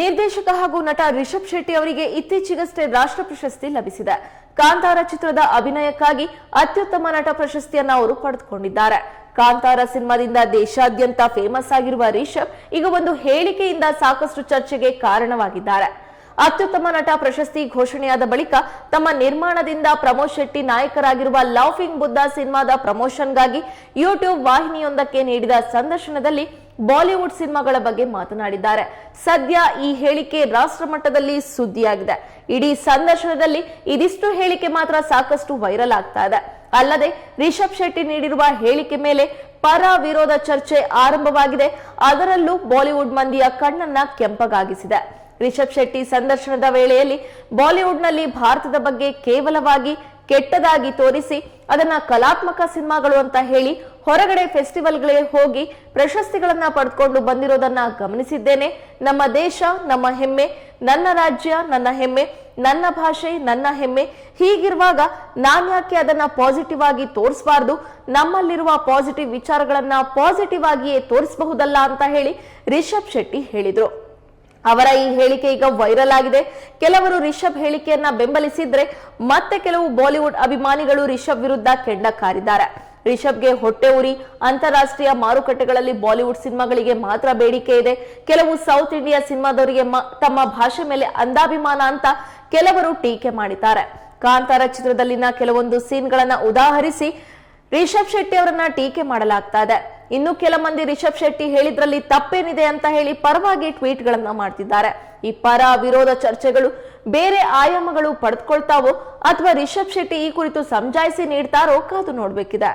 ನಿರ್ದೇಶಕ ಹಾಗೂ ನಟ ರಿಷಬ್ ಶೆಟ್ಟಿ ಅವರಿಗೆ ಇತ್ತೀಚೆಗಷ್ಟೇ ರಾಷ್ಟ್ರ ಪ್ರಶಸ್ತಿ ಲಭಿಸಿದೆ. ಕಾಂತಾರ ಚಿತ್ರದ ಅಭಿನಯಕ್ಕಾಗಿ ಅತ್ಯುತ್ತಮ ನಟ ಪ್ರಶಸ್ತಿಯನ್ನು ಅವರು ಪಡೆದುಕೊಂಡಿದ್ದಾರೆ. ಕಾಂತಾರ ಸಿನಿಮಾದಿಂದ ದೇಶಾದ್ಯಂತ ಫೇಮಸ್ ಆಗಿರುವ ರಿಷಬ್ ಈಗ ಒಂದು ಹೇಳಿಕೆಯಿಂದ ಸಾಕಷ್ಟು ಚರ್ಚೆಗೆ ಕಾರಣವಾಗಿದ್ದಾರೆ. ಅತ್ಯುತ್ತಮ ನಟ ಪ್ರಶಸ್ತಿ ಘೋಷಣೆಯಾದ ಬಳಿಕ ತಮ್ಮ ನಿರ್ಮಾಣದಿಂದ ಪ್ರಮೋದ್ ಶೆಟ್ಟಿ ನಾಯಕರಾಗಿರುವ ಲಾಫಿಂಗ್ ಬುದ್ಧ ಸಿನಿಮಾದ ಪ್ರಮೋಷನ್ಗಾಗಿ ಯೂಟ್ಯೂಬ್ ವಾಹಿನಿಯೊಂದಕ್ಕೆ ನೀಡಿದ ಸಂದರ್ಶನದಲ್ಲಿ ಬಾಲಿವುಡ್ ಸಿನಿಮಾಗಳ ಬಗ್ಗೆ ಮಾತನಾಡಿದ್ದಾರೆ. ಸದ್ಯ ಈ ಹೇಳಿಕೆ ರಾಷ್ಟ್ರ ಮಟ್ಟದಲ್ಲಿ ಸುದ್ದಿಯಾಗಿದೆ. ಇಡೀ ಸಂದರ್ಶನದಲ್ಲಿ ಇದಿಷ್ಟು ಹೇಳಿಕೆ ಮಾತ್ರ ಸಾಕಷ್ಟು ವೈರಲ್ ಆಗ್ತಾ ಇದೆ. ಅಲ್ಲದೆ ರಿಷಬ್ ಶೆಟ್ಟಿ ನೀಡಿರುವ ಹೇಳಿಕೆ ಮೇಲೆ ಪರ ವಿರೋಧ ಚರ್ಚೆ ಆರಂಭವಾಗಿದೆ. ಅದರಲ್ಲೂ ಬಾಲಿವುಡ್ ಮಂದಿಯ ಕಣ್ಣನ್ನ ಕೆಂಪಗಾಗಿಸಿದೆ. ರಿಷಬ್ ಶೆಟ್ಟಿ ಸಂದರ್ಶನದ ವೇಳೆಯಲ್ಲಿ ಬಾಲಿವುಡ್ನಲ್ಲಿ ಭಾರತದ ಬಗ್ಗೆ ಕೇವಲವಾಗಿ ಕೆಟ್ಟದಾಗಿ ತೋರಿಸಿ ಅದನ್ನ ಕಲಾತ್ಮಕ ಸಿನಿಮಾಗಳು ಅಂತ ಹೇಳಿ ಹೊರಗಡೆ ಫೆಸ್ಟಿವಲ್ಗಳಿಗೆ ಹೋಗಿ ಪ್ರಶಸ್ತಿಗಳನ್ನ ಪಡೆದುಕೊಂಡು ಬಂದಿರೋದನ್ನ ಗಮನಿಸಿದ್ದೇನೆ. ನಮ್ಮ ದೇಶ, ನಮ್ಮ ಹೆಮ್ಮೆ, ನನ್ನ ರಾಜ್ಯ, ನನ್ನ ಹೆಮ್ಮೆ, ನನ್ನ ಭಾಷೆ, ನನ್ನ ಹೆಮ್ಮೆ. ಹೀಗಿರುವಾಗ ನಾನ್ಯಾಕೆ ಅದನ್ನ ಪಾಸಿಟಿವ್ ಆಗಿ ತೋರಿಸಬಾರ್ದು? ನಮ್ಮಲ್ಲಿರುವ ಪಾಸಿಟಿವ್ ವಿಚಾರಗಳನ್ನ ಪಾಸಿಟಿವ್ ಆಗಿಯೇ ತೋರಿಸಬಹುದಲ್ಲ ಅಂತ ಹೇಳಿ ರಿಷಬ್ ಶೆಟ್ಟಿ ಹೇಳಿದ್ರು. ಅವರ ಈ ಹೇಳಿಕೆ ಈಗ ವೈರಲ್ ಆಗಿದೆ. ಕೆಲವರು ರಿಷಬ್ ಹೇಳಿಕೆಯನ್ನ ಬೆಂಬಲಿಸಿದ್ರೆ ಮತ್ತೆ ಕೆಲವು ಬಾಲಿವುಡ್ ಅಭಿಮಾನಿಗಳು ರಿಷಬ್ ವಿರುದ್ಧ ಕೆಂಡ ಕಾರಿದ್ದಾರೆ. ರಿಷಬ್ಗೆ ಹೊಟ್ಟೆ ಉರಿ, ಅಂತಾರಾಷ್ಟ್ರೀಯ ಮಾರುಕಟ್ಟೆಗಳಲ್ಲಿ ಬಾಲಿವುಡ್ ಸಿನಿಮಾಗಳಿಗೆ ಮಾತ್ರ ಬೇಡಿಕೆ ಇದೆ. ಕೆಲವು ಸೌತ್ ಇಂಡಿಯಾ ಸಿನಿಮಾದವರಿಗೆ ತಮ್ಮ ಭಾಷೆ ಮೇಲೆ ಅಂದಾಭಿಮಾನ ಅಂತ ಕೆಲವರು ಟೀಕೆ ಮಾಡಿದ್ದಾರೆ. ಕಾಂತಾರ ಚಿತ್ರದಲ್ಲಿನ ಕೆಲವೊಂದು ಸೀನ್ಗಳನ್ನ ಉದಾಹರಿಸಿ, ರಿಷಬ್ ಶೆಟ್ಟಿ ಅವರನ್ನ ಟೀಕೆ ಮಾಡಲಾಗ್ತಾ ಇದೆ. ಇನ್ನು ಕೆಲ ಮಂದಿ ರಿಷಬ್ ಶೆಟ್ಟಿ ಹೇಳಿದ್ರಲ್ಲಿ ತಪ್ಪೇನಿದೆ ಅಂತ ಹೇಳಿ ಪರವಾಗಿ ಟ್ವೀಟ್ ಗಳನ್ನ ಮಾಡ್ತಿದ್ದಾರೆ. ಈ ಪರ ವಿರೋಧ ಚರ್ಚೆಗಳು ಬೇರೆ ಆಯಾಮಗಳು ಪಡೆದುಕೊಳ್ತಾವೋ ಅಥವಾ ರಿಷಬ್ ಶೆಟ್ಟಿ ಈ ಕುರಿತು ಸಮಜಾಯಿಸಿ ನೀಡ್ತಾರೋ ಕಾದು ನೋಡ್ಬೇಕಿದೆ.